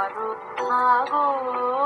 하루 타고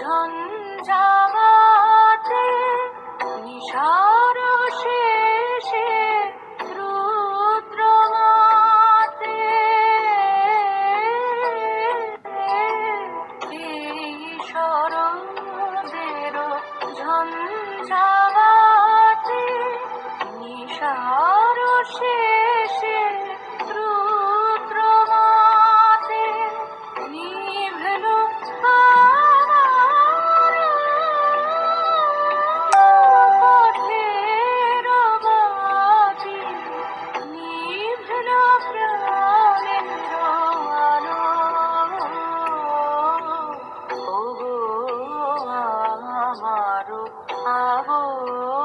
ঝঞ্ঝামাতে নিশার শেষে রুদ্রমাতে এই সরদের ঝঞ্ঝামাতে নিশার শেষে আরো আবো